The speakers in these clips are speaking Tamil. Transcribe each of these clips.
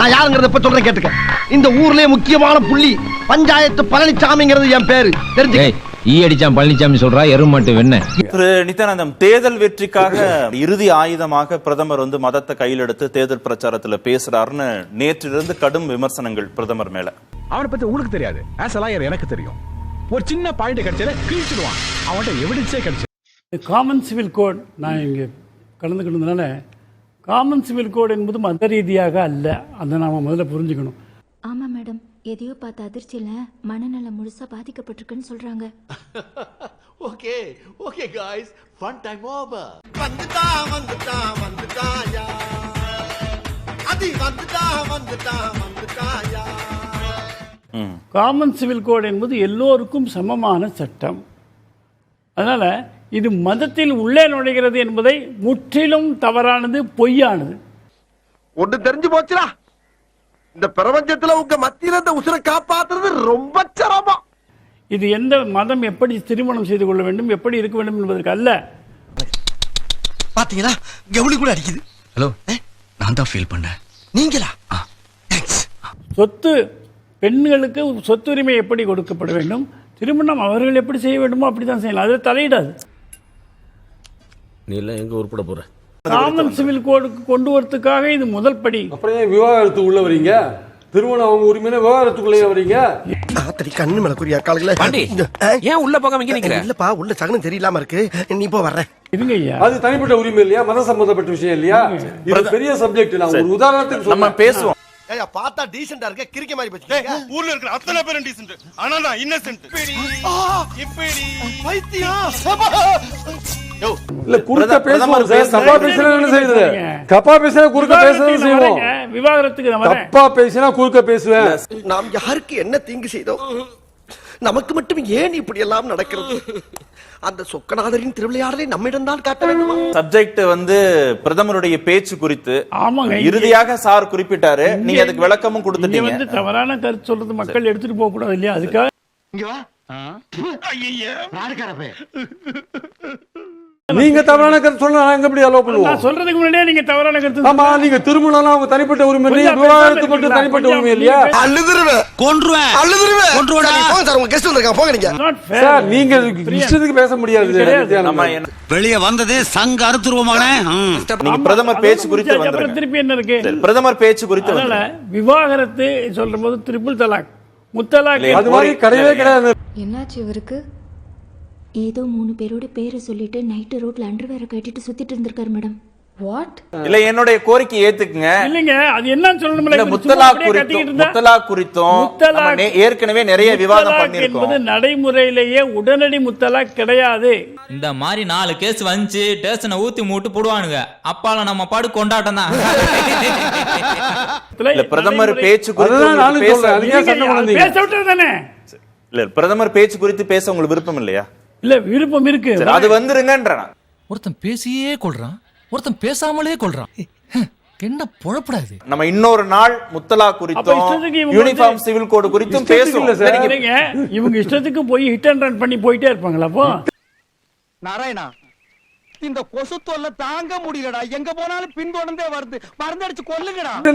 நான் யாருங்கிறத இப்ப சொல்றேன் கேட்டுக்க. இந்த ஊர்லயே முக்கியமான புள்ளி பஞ்சாயத்து பழனிசாமிங்கிறது என் பேரு. தெரிஞ்சு ஈ அடிச்சான் பழனிசாமி சொல்றா எருமாட்டு வெண்ண திரு நித்யானந்தம் தேர்தல் வெற்றிக்காக இறுதி ஆயுதமாக பிரதமர் வந்து மதத்தை கையில் எடுத்து தேர்தல் பிரச்சாரத்துல பேசுறாருன்னு நேற்றிலிருந்து கடும் விமர்சனங்கள் பிரதமர் மேல. அவனை பத்தி உங்களுக்கு தெரியாது. ஆஸ் எனக்கு தெரியும். ஒரு சின்ன பாயிண்ட் கிடைச்சாலே கிழிச்சிடுவான். அவன்கிட்ட எவிடன்ஸே கிடைச்சு காமன் சிவில் கோட் நான் இங்கே கலந்துக்கிட்டதுனால காமன் சிவில் கோட் என்பது மத ரீதியாக அல்ல. அதை நாம் முதல்ல புரிஞ்சுக்கணும். ஆமா மேடம். எதையோ பார்த்த அதிர்ச்சியில மனநலம் முழுசா பாதிக்கப்பட்டிருக்குன்னு சொல்றாங்க. Okay okay guys fun time over வந்துட்டா வந்துட்டா வந்துட்டாயா அது வந்துட்டா வந்துட்டா வந்துட்டாயா. காமன் சிவில் கோட் என்பது எல்லோருக்கும் சமமான சட்டம். அதனால் இது மதத்தில் உள்ளே நுழைகிறது என்பதை முற்றிலும் தவறானது பொய்யானது. ஒண்ணு தெரிஞ்சு போச்சுடா. இந்த பிரபஞ்சத்துல உங்க மத்தியில இந்த உசுரை காப்பாத்துறது ரொம்ப சிரமம். இது எந்த மதம் எப்படி திருமணம் செய்து கொள்ள வேண்டும் எப்படி இருக்க வேண்டும் என்பதற்கு அல்ல. பாத்தீங்களா? கவுளி கூட அடிக்குது. ஹலோ நான் தான் ஃபீல் பண்ணேன். நீங்களா? சொத்து பெண்களுக்கு சொத்துரிமை எப்படி கொடுக்கப்பட வேண்டும்? திருமணம் அவர்கள் எப்படி செய்ய வேண்டுமோ அப்படி தான் செய்யலாம். அது தலையிடாது. நீ எல்லாம் எங்க உருப்பட போற? காமன் சிவில் கோடுக்கு கொண்டு வரதுக்காக இது முதல் படி. அப்புறம் ஏன் விவாகரத்து உள்ள வரீங்க? திருமணம் அவங்க உரிமையில விவாகரத்துக்குள்ளே வரீங்க. ஆத்தடி கண்ணு மேல குறியா காலங்கள பாண்டி, ஏன் உள்ள போகாம இங்க நிக்கிற? இல்லப்பா உள்ள சகனம் தெரியலாம இருக்கு. நீ போ வர்றேன். இருங்க ஐயா. அது தனிப்பட்ட உரிமை இல்லையா? மத சம்பந்தப்பட்ட விஷயம் இல்லையா? இது பெரிய சப்ஜெக்ட் நான் ஒரு உதாரணத்துக்கு நம்ம பேசுவோம். ஏயா பார்த்தா டீசெண்டா இருக்க. கிரிக்க மாதிரி போச்சு ஊர்ல இருக்கிற அத்தனை பேரும் டீசென்ட் ஆனா நான் இன்னசென்ட் இப்படி. பைத்தியம். இல்ல குறுக்க பேசுவோம் சார். தப்பா பேசினா என்ன செய்யுது தப்பா பேசினா குறுக்க பேசுறது செய்வோம். தப்பா பேசினா பேசுவேன். நாம் யாருக்கு என்ன தீங்கு செய்தோம் நமக்கு மட்டும் ஏன் இப்படி எல்லாம் நடக்கிறது? அந்த சொக்கநாதரின் திருவிளையாடலை நம்மிடம் தான் காட்ட வேண்டுமா? சப்ஜெக்ட் வந்து பிரதமருடைய பேச்சு குறித்து ஆமாங்க இறுதியாக சார் குறிப்பிட்டாரு. நீங்க அதுக்கு விளக்கமும் கொடுத்துட்டீங்க. வந்து தவறான கருத்து சொல்றது மக்கள் எடுத்துட்டு போக கூடாது இல்லையா? அதுக்காக இங்க வா. நாடுக்காரப்பே நீங்க தவறான கருத்து சொன்னா நான் எங்க எப்படி அலோ நான் பண்ணுவோம் சொல்றதுக்கு முன்னாடியே நீங்க தவறான கருத்து ஆமா நீங்க திருமணம் அவங்க தனிப்பட்ட உரிமை இல்லையா? விவாகரத்து மட்டும்? தனிப்பட்ட உரிமை இல்லையா? நீங்க அழுதுருவேன் கொன்றுவேன். அழுதுருவேன் கொன்றுவேன்டா. சரி, போங்க சார் உங்க கெஸ்ட் வந்திருக்காங்க. போங்க நீங்க. சார் நீங்க. இஷ்டத்துக்கு பேச முடியாது. நம்ம வெளியே வந்தது சங்க அறுத்துருவோமானே நீங்க பிரதமர் பேச்சு குறித்து வந்துருங்க திருப்பி என்ன இருக்கு? பிரதமர் பேச்சு குறித்து அதனால. விவாகரத்து சொல்ற போது ட்ரிபிள் தலாக். முத்தலாக் அது மாதிரி கிடையவே கிடையாது. என்னாச்சு இவருக்கு? ஏதோ மூணு பேரோட பேரை சொல்லிட்டு நைட்டு ரோட்ல அண்டர்வேரை கட்டிட்டு சுத்திட்டு இருந்திருக்காரு மேடம் வாட் இல்ல என்னுடைய கோரிக்கை ஏத்துக்குங்க. இல்லைங்க அது என்னன்னு சொல்லணும்ல முத்தலாக் அப்படியே குறித்தும்? முத்தலாக் குறித்தும். ஏற்கனவே நிறைய விவாதம் பண்ணிருக்கோம் என்பது நடைமுறையிலேயே உடனடி முத்தலாக் கிடையாது. இந்த மாதிரி நாலு கேஸ் வந்துச்சு டேஷனை ஊத்தி மூட்டு போடுவானுங்க. அப்பால நம்ம பாடு கொண்டாட்டம் தான். இல்ல பிரதமர் பேச்சு குறித்து. பேச தானே? இல்ல பிரதமர் பேச்சு குறித்து பேச உங்களுக்கு விருப்பம் இல்லையா? இல்ல விருப்பம் இருக்கு. அது வந்துருங்கன்றேன். ஒருத்தன் பேசியே கொள்றான் ஒருத்தன் பேசாமலே கொள்றான். என்ன பொழப்படாது. நம்ம இன்னொரு நாள் முத்தலா குறித்தும். யூனிஃபார்ம் சிவில் கோடு குறித்தும் இல்லைங்க, இவங்க இஷ்டத்துக்கு போய் ஹிட் அண்ட் ரன் பண்ணி போயிட்டே இருப்பாங்களா அப்போ? நாராயணா இந்த கொசு தொல்லை தாங்க முடியலடா. எங்க போனாலும் பின்தொடர்ந்தே வருது. மருந்தடிச்சு கொல்லுங்கடா.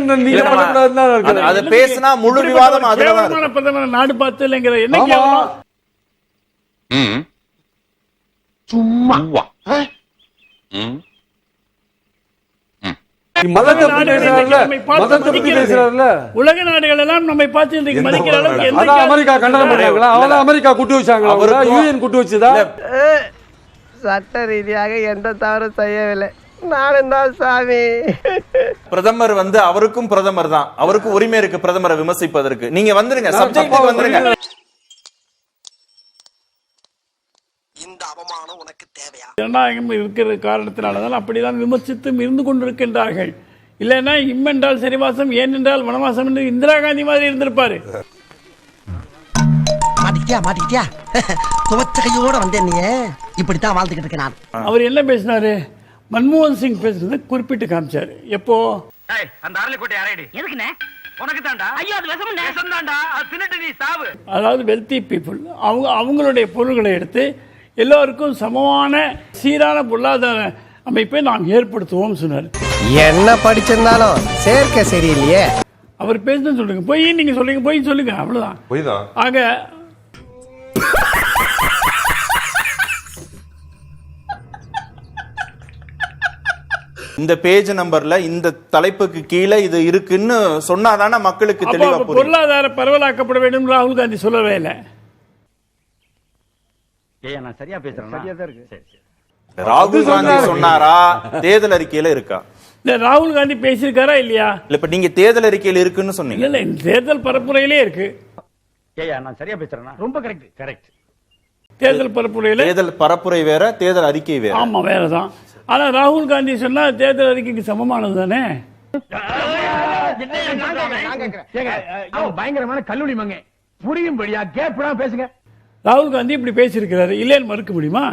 அது- பேசினா முழு விவாதம் நாடு பார்த்து இல்லைங்கிற என்ன பேசுறாருல உலக நாடுகள் எல்லாம் நம்மை பார்த்து இன்றைக்கு மதிக்கிற அளவுக்கு அமெரிக்கா கண்டனம். பண்ணாங்களா அவள அமெரிக்கா குட்டு வச்சாங்களா? யூஎன் குட்டு வச்சுதா? சட்ட ரீதியாக எந்த தவறும் செய்யவில்லை. நானும் தான் சாமி. பிரதமர் வந்து அவருக்கும் பிரதமர் தான். அவருக்கும் உரிமை இருக்கு பிரதமரை விமர்சிப்பதற்கு. நீங்க வந்துருங்க சப்ஜெக்ட் வந்துருங்க. இந்த அவமானம் உனக்கு தேவையா? ஜனநாயகம் இருக்கிற காரணத்தினாலதான் அப்படிதான் விமர்சித்தும் இருந்து கொண்டிருக்கின்றார்கள். இல்லைன்னா இம் என்றால் சரிவாசம் ஏன் என்றால் வனவாசம் என்று இந்திரா காந்தி மாதிரி இருந்திருப்பாரு. மாட்டிக்கிட்டியா மாட்டிக்கிட்டியா? துவச்ச கையோட வந்தேன் நீ இப்படித்தான் வாழ்ந்துகிட்டு இருக்கேன் நான். அவர் என்ன பேசினாரு? மன்மோகன் சிங் பேசுறதை குறிப்பிட்டு காமிச்சாரு. எப்போ? அந்த அரளிக்கோட்டை அரைடி எதுக்குண்ணே? உனக்கு தாண்டா ஐயோ அது விஷம் விஷம் தாண்டா அது தின்னுட்டு நீ சாவு. அதாவது வெல்தி பீப்புள் அவங்க அவங்களுடைய பொருள்களை எடுத்து எல்லோருக்கும் சமமான சீரான பொருளாதார அமைப்பை நாம் ஏற்படுத்துவோம் சொன்னார். என்ன படிச்சிருந்தாலும் சேர்க்க சரியில்லையே. அவர் பேசுன்னு சொல்லுங்க. பொய் நீங்க சொல்லுங்க. பொய் சொல்லுங்க. அவ்வளவுதான். பொய் தான் ஆக இந்த பேஜ் நம்பர்ல இந்த தலைப்புக்கு கீழே இது இருக்குன்னு சொன்னாதானே மக்களுக்கு தெளிவா பொருளாதார பரவலாக்கப்பட வேண்டும் ராகுல் காந்தி சொல்லவே இல்லை. ஏய் நான் சரியா பேசுறேன் சரியா தான் இருக்கு ராகுல் காந்தி சொன்னாரா தேர்தல் அறிக்கையில இருக்கா இல்ல ராகுல் காந்தி பேசியிருக்காரா இல்லையா இல்ல இப்ப நீங்க தேர்தல் அறிக்கையில இருக்குன்னு சொன்னீங்க இல்ல தேர்தல் பரப்புரையிலே இருக்கு ஏய்யா நான் சரியா பேசுறேனா ரொம்ப கரெக்ட் கரெக்ட் தேர்தல் பரப்புரையில தேர்தல் பரப்புரை வேற தேர்தல் அறிக்கை வேற ஆமா வேறதான் ஆனா ராகுல் காந்தி சொன்னா தேர்தல் அறிக்கைக்கு சமமானது தானே பயங்கரமான கல்லூரி மங்க புரியும்படியா கேப்டா பேசுங்க ராகுல் காந்தி இப்படி பேசியிருக்கிறாரு. இல்லைன்னு மறுக்க முடியுமா?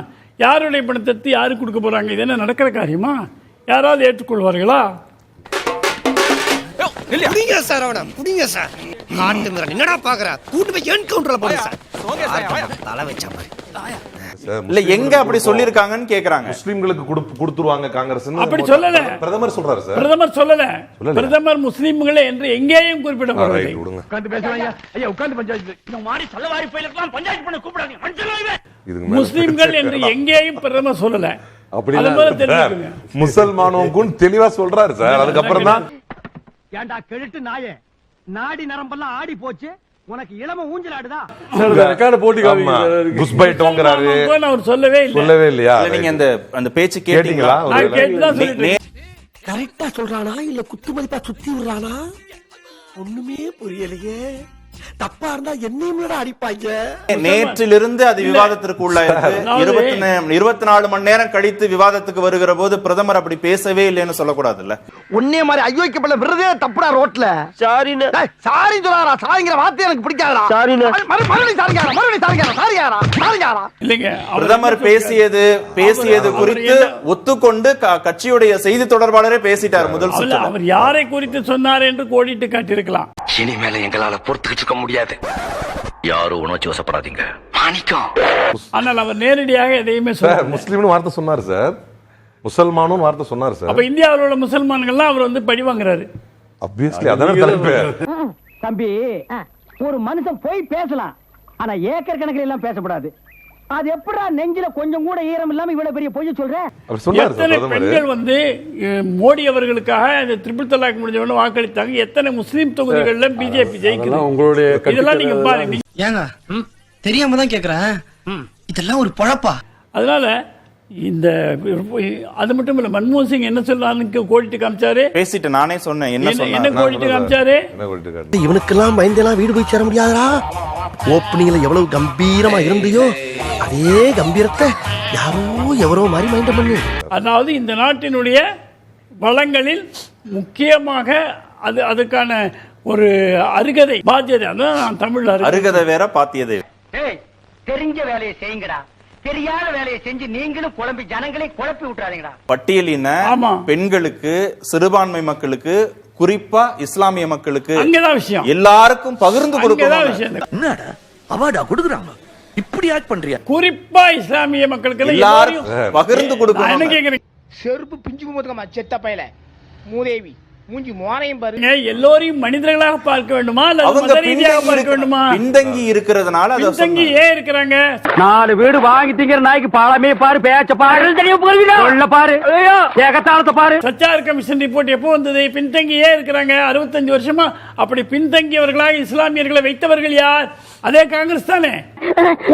யாருடைய பணத்தை யாருக்கு கொடுக்க போறாங்க? இது என்ன நடக்கிற காரியமா? யாராவது ஏற்றுக்கொள்வார்களா? புடிங்க சார் அவன புடிங்க சார். மிரன் என்னடா பாக்குற? கூட்டு போய் என்கவுண்டர்ல போடுங்க சார். தலை வச்ச மாதிரி. இல்ல எங்க அப்படி சொல்லிருக்காங்கன்னு கேக்குறாங்க. முஸ்லிம்களுக்கு கொடுத்துருவாங்க காங்கிரஸ் அப்படி சொல்லல. பிரதமர் சொல்றாரு சார். பிரதமர் சொல்லல? பிரதமர் முஸ்லீம்களே என்று எங்கேயும் குறிப்பிடப்படவில்லை. உட்கார்ந்து ஐயா. உட்கார்ந்து பஞ்சாயத்து இந்த மாதிரி சல்லவாரி பயிலுக்கெல்லாம் பஞ்சாயத்து பண்ண மேல முஸ்லீம்கள் என்று எங்கேயும் பிரதமர் சொல்லல. அப்படி. முசல்மானோக்கும் தெளிவா சொல்றாரு சார். அதுக்கப்புறம் தான் ஏன்டா கெழுட்டு நாயே? நாடி நரம்பெல்லாம் ஆடி போச்சு. உனக்கு இளம ஊஞ்சல் ஆடுதா போட்டி குஸ்பைட்டோங்கிறாரு முஸ்லீம் அவர் சொல்லவே இல்லை. சொல்லவே இல்லையா? இல்ல நீங்க அந்த அந்த பேச்சு கேட்டீங்களா. கரெக்டா சொல்றானா? இல்ல குத்து மதிப்பா சுத்தி விடுறானா? ஒண்ணுமே புரியலையே. தப்பா இருந்தா என்னையும் அடிப்பாங்க. நேற்றிலிருந்து அது விவாதத்திற்கு உள்ளாயிருக்கு இருபத்தி நாலு மணி நேரம் கழித்து விவாதத்துக்கு வருகிற போது பிரதமர் அப்படி பேசவே இல்லைன்னு சொல்லக்கூடாதுல்ல. உன்னே மாதிரி ஐயோக்கப்பட விருதே தப்புடா ரோட்ல. சாரின்னு சாரி சொல்லாரா சாரிங்கிற வார்த்தை எனக்கு பிடிக்காதடா. சாரின்னு மறுபடியும் சாரிங்காரா மறுபடியும் சாரிங்காரா சாரிங்காரா சாரிங்காரா இல்லைங்க பிரதமர் பேசியது பேசியது குறித்து ஒத்துக்கொண்டு கட்சியுடைய செய்தி தொடர்பாளரே பேசிட்டார் முதல் அவர் யாரை குறித்து சொன்னார் என்று கோடிட்டு காட்டியிருக்கலாம். இனிமேல எங்களால பொறுத்துக்கிட்டு இருக்க முடியாது. யாரும் உணர்ச்சி வசப்படாதீங்க. மாணிக்கம். ஆனால் அவர் நேரடியாக எதையுமே சார் சொல்ல முஸ்லீம்னு வார்த்தை சொன்னாரு சார். முசல்மானும் வார்த்தை சொன்னாரு அப்ப சார் இந்தியாவில் உள்ள முசல்மான்கள்லாம் அவர் வந்து பழி வாங்குறாரு. அப்வியஸ்லி அதான தலைப்பு தம்பி ஒரு மனுஷன் போய் பேசலாம். ஆனா ஏக்கர் கணக்கில் எல்லாம் பேசக்கூடாது அது எப்படா நெஞ்சில கொஞ்சம் கூட ஈரம் இல்லாம இவ்வளவு பெரிய பொய்ய சொல்ற? எத்தனை பெண்கள் வந்து மோடி அவர்களுக்காக இந்த ட்ரிபிள் தலாக் முடிஞ்சவன வாக்களித்தாங்க. எத்தனை முஸ்லீம் தொகுதிகளில் பிஜேபி ஜெயிக்குது? உங்களுடைய இதெல்லாம் நீங்க பாருங்க. ஏங்க தெரியாம தான் கேக்குறேன். இதெல்லாம் ஒரு பொழப்பா? அதனால இந்த அது மட்டும் இல்ல மன்மோகன் சிங் என்ன சொல்லான்னு கோடிட்டு காமிச்சாரு. பேசிட்டு நானே சொன்னேன் என்ன என்ன- கோடிட்டு காமிச்சாரு? இவனுக்கெல்லாம் பயந்தெல்லாம் வீடு போய் சேர முடியாதா ஓப்பனிங்ல எவ்வளவு கம்பீரமா இருந்தியோ அதே கம்பீரத்தை யாரோ எவரோ மாதிரி மைண்ட் பண்ணி. அதாவது இந்த நாட்டினுடைய வளங்களில் முக்கியமாக அது அதுக்கான ஒரு அருகதை பாத்தியதை அதான் நான் தமிழ்ல அருகதை. வேற பாத்தியது. தெரிஞ்ச வேலையை செய்யுங்கடா. தெரியாத வேலையை செஞ்சு நீங்களும் குழம்பி ஜனங்களையும் குழப்பி விட்டுறாதீங்கடா. பட்டியலின ஆமா. பெண்களுக்கு சிறுபான்மை மக்களுக்கு குறிப்பா இஸ்லாமிய மக்களுக்கு அங்கதான் விஷயம். எல்லாருக்கும் பகிர்ந்து அங்கதான் கொடுக்கணும் விஷயம். என்னடா? அவார்டா கொடுக்குறாங்க. இப்படி ஆக்ட் பண்றியா? குறிப்பா இஸ்லாமிய மக்களுக்கு எல்லாம் எல்லாரும் பகிர்ந்து கொடுக்கணும் செருப்பு பிஞ்சு போதுக்கம்மா செத்த பயல. மூதேவி. மூஞ்சி மோனையும் பாரு. எல்லோரையும் மனிதர்களாக பார்க்க வேண்டுமா? அல்லது அவங்க பார்க்க வேண்டுமா? பின்தங்கி இருக்கிறதுனால பின்தங்கி. ஏன் இருக்கிறாங்க? நாலு வீடு வாங்கி திங்கிற நாய்க்கு பாலமே பாரு பேச்ச பாரு. சொல்ல பாரு. ஏகத்தாளத்தை பாரு. சச்சார் கமிஷன் ரிப்போர்ட் எப்போ வந்தது? பின்தங்கி ஏன் இருக்கிறாங்க? அறுபத்தஞ்சு வருஷமா அப்படி பின்தங்கியவர்களாக இஸ்லாமியர்களை வைத்தவர்கள் யார்? அதே காங்கிரஸ் தானே.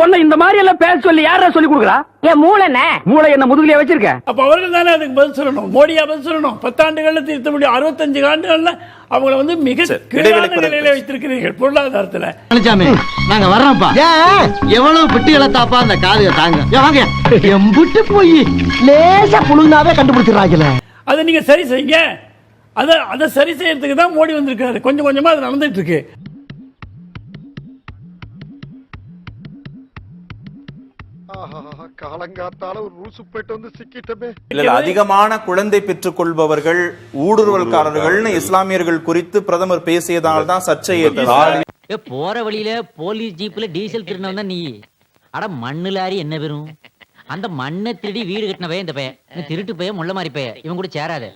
உன்னை இந்த மாதிரி எல்லாம் பேச சொல்லி யாரா சொல்லி கொடுக்குறா? என் மூளை என்ன? மூளை என்ன முதுகுலயே வச்சிருக்க? அப்ப அவர்கள் தானே அதுக்கு பதில் சொல்லணும்? மோடியா பதில் சொல்லணும்? பத்தாண்டுகள்ல திருத்த முடியும். அறுபத்தஞ்சு ஆண்டுகள்ல அவங்களை வந்து மிக நிலையில வைத்திருக்கிறீர்கள் பொருளாதாரத்துல. பழனிசாமி நாங்க வர்றோம்ப்பா. எவ்வளவு பெட்டி தாப்பா அந்த காதுக தாங்க. வாங்க. எம்புட்டு போய் லேசா புழுந்தாவே கண்டுபிடிச்சிடறாங்கல்ல. அதை நீங்க சரி செய்யுங்க. அதை அதை சரி செய்யறதுக்கு தான் மோடி வந்திருக்காரு கொஞ்சம் கொஞ்சமா அது நடந்துட்டு இருக்கு. காலங்காத்தால ஒரு ரூசு போயிட்டு வந்து சிக்கிட்டமே. இல்ல, அதிகமான குழந்தை பெற்றுக் கொள்பவர்கள் ஊடுருவல்காரர்கள்னு இஸ்லாமியர்கள் குறித்து பிரதமர் பேசியதால் தான் சர்ச்சை போற வழியில போலீஸ் ஜீப்ல டீசல் திருநவன் தான் நீ. அட மண்ணு லாரி என்ன பெறும் அந்த மண்ணை திருடி வீடு கட்டின பையன். இந்த பையன் திருட்டு பையன் முள்ள மாதிரி பையன். இவன் கூட சேராது.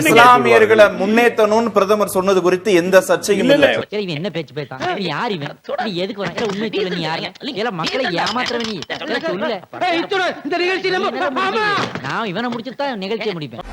இஸ்லாமியர்களை முன்னேற்றணும்னு பிரதமர் சொன்னது குறித்து எந்த சர்ச்சையும் இல்ல. சரி இவன் என்ன பேச்சு பேசான் யார் இவன்? நீ எதுக்கு வர உண்மை சொல்ல நீ யாரு? இல்ல மக்களை ஏமாத்துறவன் நீ. சொல்லு. இந்த நிகழ்ச்சி நீ என்னடா முடிக்கிறது? நான் இவனை முடிச்சுட்டு தான் நிகழ்ச்சியை முடிப்பேன்.